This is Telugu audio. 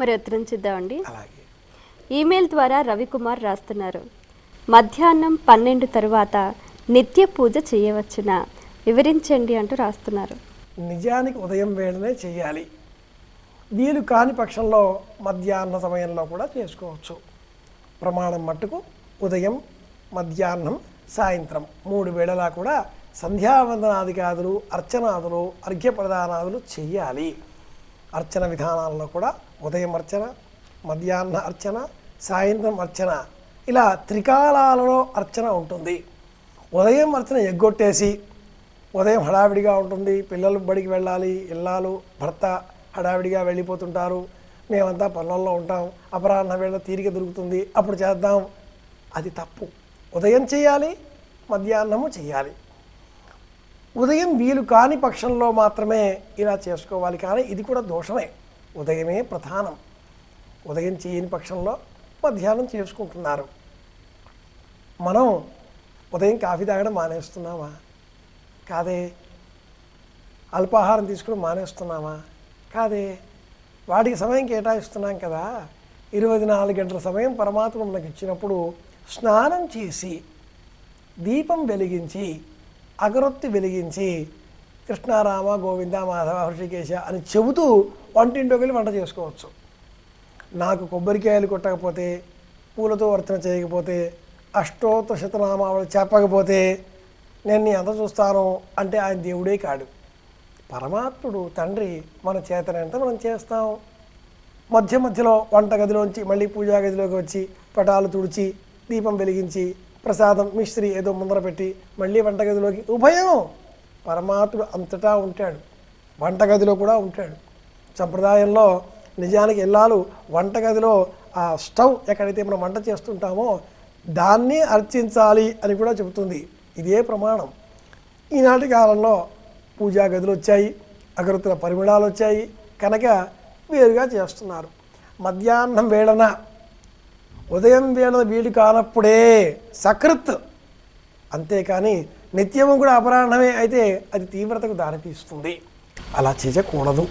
మరి ఉత్తరం చూద్దామండి. అలాగే. ఈమెయిల్ ద్వారా రవికుమార్ రాస్తున్నారు. మధ్యాహ్నం పన్నెండు తరువాత నిత్య పూజ చేయవచ్చునా వివరించండి అంటూ రాస్తున్నారు. నిజానికి ఉదయం వేళనే చేయాలి. వీలు కాని పక్షంలో మధ్యాహ్న సమయంలో కూడా చేసుకోవచ్చు. ప్రమాణం మట్టుకు ఉదయం మధ్యాహ్నం సాయంత్రం మూడు వేళలా కూడా సంధ్యావందనాదికాదులు అర్చనాదులు అర్ఘ్యప్రదానాదులు చెయ్యాలి అర్చన విధానాల్లో కూడా ఉదయం అర్చన మధ్యాహ్న అర్చన సాయంత్రం అర్చన. ఇలా త్రికాలాలలో అర్చన ఉంటుంది. ఉదయం అర్చన ఎగ్గొట్టేసి ఉదయం హడావిడిగా ఉంటుంది. పిల్లలు బడికి వెళ్ళాలి ఇల్లాలు భర్త హడావిడిగా వెళ్ళిపోతుంటారు. మేమంతా పనులలో ఉంటాం. అపరాహ్న వేళ తీరిక దొరుకుతుంది. అప్పుడు చేద్దాం. అది తప్పు. ఉదయం చేయాలి మధ్యాహ్నము చేయాలి. ఉదయం వీలు కాని పక్షంలో మాత్రమే ఇలా చేసుకోవాలి. కానీ ఇది కూడా దోషమే. ఉదయమే ప్రధానం. ఉదయం చేయని పక్షంలో మధ్యాహ్నం చేసుకుంటున్నారు. మనం ఉదయం కాఫీ తాగడం మానేస్తున్నామా? కాదే అల్పాహారం తీసుకుని మానేస్తున్నామా? కాదే వాటికి సమయం కేటాయిస్తున్నాం కదా? ఇరవై నాలుగు గంటల సమయం పరమాత్మ మనకి ఇచ్చినప్పుడు స్నానం చేసి దీపం వెలిగించి అగరొత్తి వెలిగించి కృష్ణారామ గోవింద మాధవ హృషికేశ అని చెబుతూ వంటింటికి వెళ్ళి వంట చేసుకోవచ్చు. నాకు కొబ్బరికాయలు కొట్టకపోతే పూలతో వర్తన చేయకపోతే అష్టోత్తర శతనామావళి చెప్పకపోతే నేను నీ ఎంత చూస్తాను అంటే ఆయన దేవుడే కాడు. పరమాత్ముడు తండ్రి మన చేతనంత మనం చేస్తాం? మధ్య మధ్యలో వంటగదిలోంచి మళ్ళీ పూజా గదిలోకి వచ్చి పటాలు తుడిచి దీపం వెలిగించి ప్రసాదం మిశ్రీ ఏదో ముందర పెట్టి మళ్ళీ వంటగదిలోకి ఉభయం పరమాత్ముడు అంతటా ఉంటాడు. వంటగదిలో కూడా ఉంటాడు. సంప్రదాయంలో నిజానికి ఎల్లాలు వంటగదిలో ఆ స్టవ్ ఎక్కడైతే మనం వంట చేస్తుంటామో దాన్ని అర్చించాలి అని కూడా చెబుతుంది. ఇదే ప్రమాణం. ఈనాటి కాలంలో పూజా గదులు వచ్చాయి అగరత్తుల పరిమళాలు వచ్చాయి కనుక వేరుగా చేస్తున్నారు. మధ్యాహ్నం వేళన ఉదయం వేళ వీలు కానప్పుడే సకృత్. అంతేకాని నిత్యము కూడా అపరాహ్నమే అయితే అది తీవ్రతకు దారితీస్తుంది. అలా చేయకూడదు.